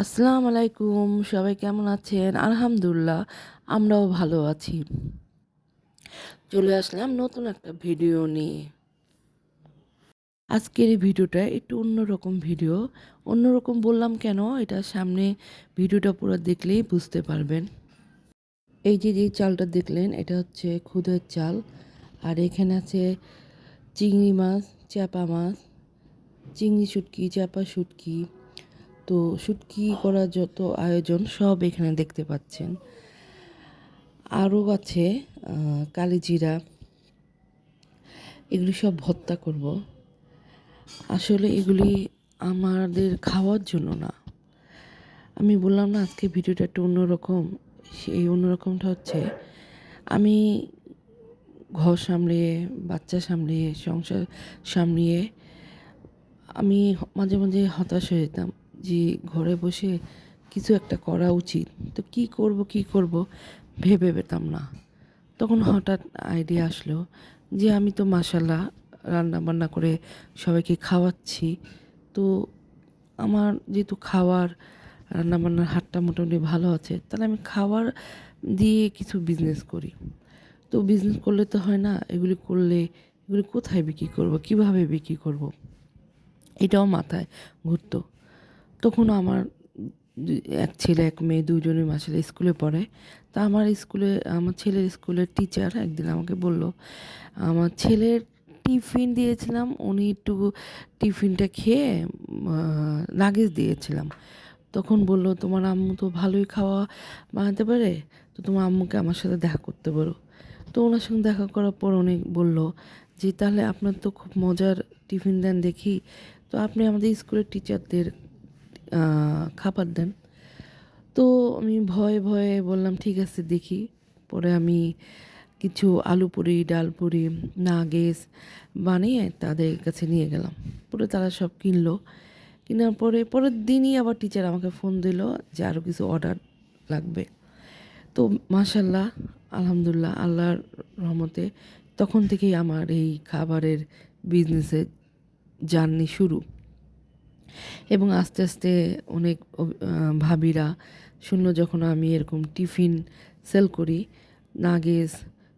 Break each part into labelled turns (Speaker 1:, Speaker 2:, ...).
Speaker 1: আসসালামু আলাইকুম, সবাই কেমন আছেন? আলহামদুলিল্লাহ, আমরাও ভালো আছি। চলে আসলাম নতুন একটা ভিডিও নিয়ে। আজকের এই ভিডিওটা একটু অন্যরকম ভিডিও। অন্যরকম বললাম কেন? এটা সামনে ভিডিওটা পুরো দেখলেই বুঝতে পারবেন। এই যে যে চালটা দেখলেন, এটা হচ্ছে খুদের চাল। আর এখানে আছে চিংড়ি মাছ চাপা মাছ, চিংড়ি শুটকি চাপা শুটকি। তো শুটকি করা যত আয়োজন সব এখানে দেখতে পাচ্ছেন। আরও আছে কালিজিরা। এগুলি সব ভত্তা করব। আসলে এগুলি আমাদের খাওয়ার জন্য না। আমি বললাম না, আজকে ভিডিওটা একটু অন্যরকম। সেই অন্যরকমটা হচ্ছে, আমি ঘর সামলিয়ে, বাচ্চা সামলিয়ে, সংসার সামলিয়ে আমি মাঝে মাঝে হতাশ হয়ে যেতাম। যে ঘরে বসে কিছু একটা করা উচিত। তো কি করব কি করব ভেবে পেতাম না। তখন হঠাৎ আইডিয়া আসলো যে আমি তো মাসাল্লাহ রান্না বান্না করে সবাইকে খাওয়াচ্ছি। তো আমার যেহেতু খাওয়ার, রান্নাবান্নার হাতটা মোটামুটি ভালো আছে, তাহলে আমি খাওয়ার দিয়ে কিছু বিজনেস করি। তো বিজনেস করলে তো হয় না, এগুলি করলে, এগুলি কোথায় বিক্রি করব, কীভাবে বিক্রি করব? এটাও মাথায় ঘুরতো। তখন আমার এক ছেলে, এক মেয়ে দুজনে মাসের স্কুলে পড়ে। তা আমার স্কুলে, আমার ছেলের স্কুলের টিচার একদিন আমাকে বলল, আমার ছেলের টিফিন দিয়েছিলাম, উনি একটু টিফিনটা খেয়ে লাগেজ দিয়েছিলাম। তখন বলল, তোমার আম্মু তো ভালোই খাওয়া বানাতে পারে, তো তোমার আম্মুকে আমার সাথে দেখা করতে পারো তো ওনার সঙ্গে দেখা করার পর উনি বলল, যে তাহলে আপনার তো খুব মজার টিফিন দেন দেখি। তো আপনি আমাদের স্কুলের টিচারদের খাবার দেন। তো আমি ভয়ে ভয়ে বললাম, ঠিক আছে, দেখি। পরে আমি কিছু আলু পুরি, ডাল পুরি নাগেস বানিয়ে তাদের কাছে নিয়ে গেলাম। পরে তারা সব কিনলো। কেনার পরে পরের দিনই আবার টিচার আমাকে ফোন দিল যে আরও কিছু অর্ডার লাগবে। তো মাশাল্লাহ আলহামদুলিল্লাহ, আল্লাহর রহমতে তখন থেকেই আমার এই খাবারের বিজনেসের জার্নি শুরু। এবং আস্তে আস্তে অনেক ভাবিরা শূন্য যখন আমি এরকম টিফিন সেল করি। Nuggets,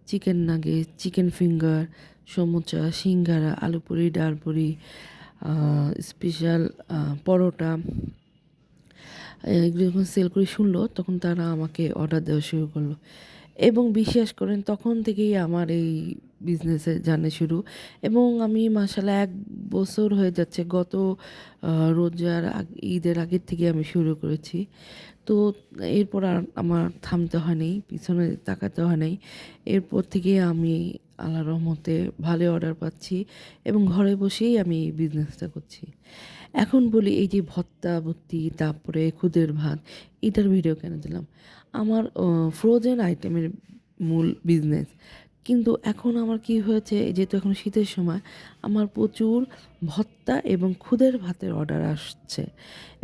Speaker 1: chicken nuggets, chicken finger, samucha, singara, aloo puri, ডাল পুরি স্পেশাল পরোটা, এগুলো যখন সেল করে শুনলো তখন তারা আমাকে অর্ডার দেওয়া শুরু করল। এবং বিশ্বাস করেন তখন থেকেই আমার এই বিজনেসের জানে শুরু। এবং আমি মাসালা এক বছর হয়ে যাচ্ছে গত রোজার ঈদের আগের থেকে আমি শুরু করেছি। তো এরপর আর আমার থামতে হয়নি পিছনে তাকাতে হয় নাই। এরপর থেকে আমি আল্লাহ রহমতে ভালো অর্ডার পাচ্ছি এবং ঘরে বসেই আমি এই বিজনেসটা করছি। এখন বলি এই যে ভত্তা ভর্তি তারপরে খুদের ভাত, এটার ভিডিও কেন দিলাম? আমার ফ্রোজেন আইটেমের মূল বিজনেস কিন্তু এখন আমার কি হয়েছে যেহেতু এখন শীতের সময়, আমার প্রচুর ভত্তা এবং খুদের ভাতের অর্ডার আসছে।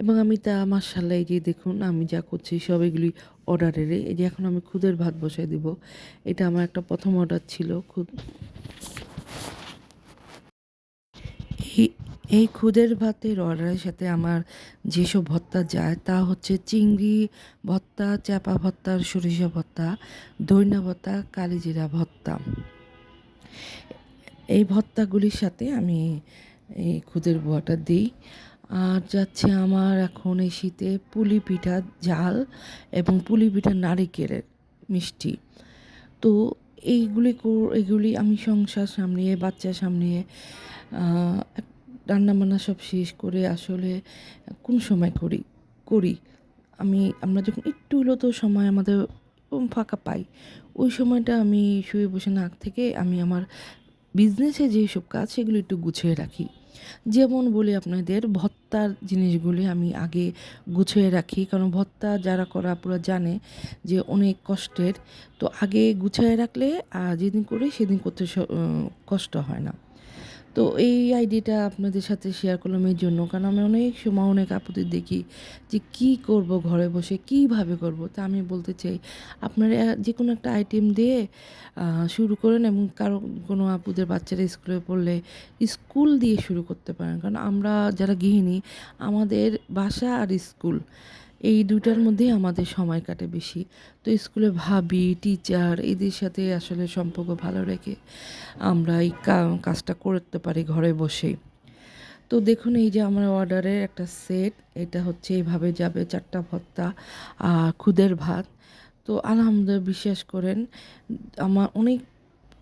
Speaker 1: এবং আমি তা আমার সাল্লাই যে দেখুন, আমি যা করছি, সব এগুলি অর্ডারের এই যে এখন আমি খুদের ভাত বসাই দিব। এটা আমার একটা প্রথম অর্ডার ছিল খুদ এই খুদের ভাতের অর্ডারের সাথে আমার যেসব ভত্তা যায় তা হচ্ছে চিংড়ি ভত্তা চাপা ভত্তা, সরিষা ভত্তা দৈনা ভত্তা, কালিজিরা ভত্তা। এই ভত্তাগুলির সাথে আমি এই খুদের বোয়াটা দিই। আর যাচ্ছে আমার এখন এই শীতে পুলি পিঠা ঝাল এবং পুলি পিঠা নারিকেলের মিষ্টি। তো এইগুলি এগুলি আমি সংসার সামলিয়ে, বাচ্চা সামলিয়ে রান্নাবান্না সব শেষ করে আসলে কোন সময় করি? করি। আমি, আমরা যখন একটু হলো তো সময় আমাদের ফাঁকা পাই, ওই সময়টা আমি শুয়ে বসে না থেকে আমি আমার বিজনেসে যেসব কাজ সেগুলো একটু গুছিয়ে রাখি। যেমন বলি আপনাদের, ভত্তার জিনিসগুলি আমি আগে গুছিয়ে রাখি, কারণ ভত্তা যারা করা পুরো জানে যে অনেক কষ্টের। তো আগে গুছিয়ে রাখলে আর যেদিন করি সেদিন করতে কষ্ট হয় না। তো এই আইডিটা আপনাদের সাথে শেয়ার করলাম এই জন্য। কারণ আমি অনেক সময় অনেক আপত্তি দেখি যে কি করব ঘরে বসে, কীভাবে করব? তা আমি বলতে চাই, আপনারা যে কোনো একটা আইটেম দিয়ে শুরু করেন এবং কারও কোনো আপুদের বাচ্চারা স্কুলে পড়লে স্কুল দিয়ে শুরু করতে পারেন। কারণ আমরা যারা গৃহিণী, আমাদের বাসা আর স্কুল এই দুটার মধ্যেই আমাদের সময় কাটে বেশি। তো স্কুলে ভাবি টিচার এদের সাথে আসলে সম্পর্ক ভালো রেখে আমরা এই কাজটা করতে পারি ঘরে বসেই। তো দেখুন এই যে আমার অর্ডারের একটা সেট এটা হচ্ছে এইভাবে যাবে চারটা ভত্তা আর খুদের ভাত। তো আলহামদুলিল্লাহ, বিশ্বাস করেন, আমার অনেক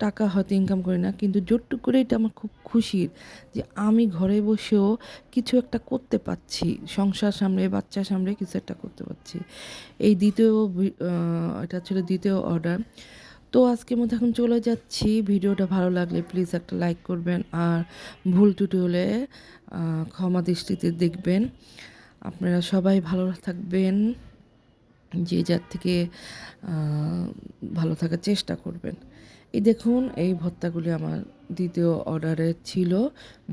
Speaker 1: টাকা হয়তো ইনকাম করি না, কিন্তু যতটুকু করে এটা আমার খুব খুশির যে আমি ঘরে বসেও কিছু একটা করতে পারছি, সংসার সামলে, বাচ্চা সামলে কিছু একটা করতে পারছি। এই দ্বিতীয় এটা ছিল দ্বিতীয় অর্ডার তো আজকের মধ্যে এখন চলে যাচ্ছি। ভিডিওটা ভালো লাগলে প্লিজ একটা লাইক করবেন আর ভুল টুটি হলে ক্ষমা দৃষ্টিতে দেখবেন। আপনারা সবাই ভালো থাকবেন। যে যার থেকে ভালো থাকার চেষ্টা করবেন। এই দেখুন, এই ভর্তাগুলি আমার দ্বিতীয় অর্ডারে ছিল।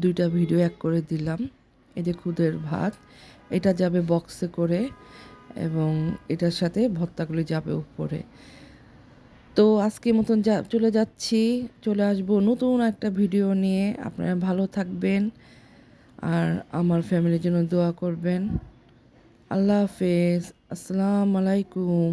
Speaker 1: দুইটা ভিডিও এক করে দিলাম। এই যে খুদের ভাত, এটা যাবে বক্সে করে এবং এটার সাথে ভর্তাগুলি যাবে উপরে। তো আজকে মতন যা, চলে যাচ্ছি, চলে আসব নতুন একটা ভিডিও নিয়ে। আপনারা ভালো থাকবেন আর আমার ফ্যামিলির জন্য দোয়া করবেন। আল্লাহ হাফেজ। আসসালামু আলাইকুম।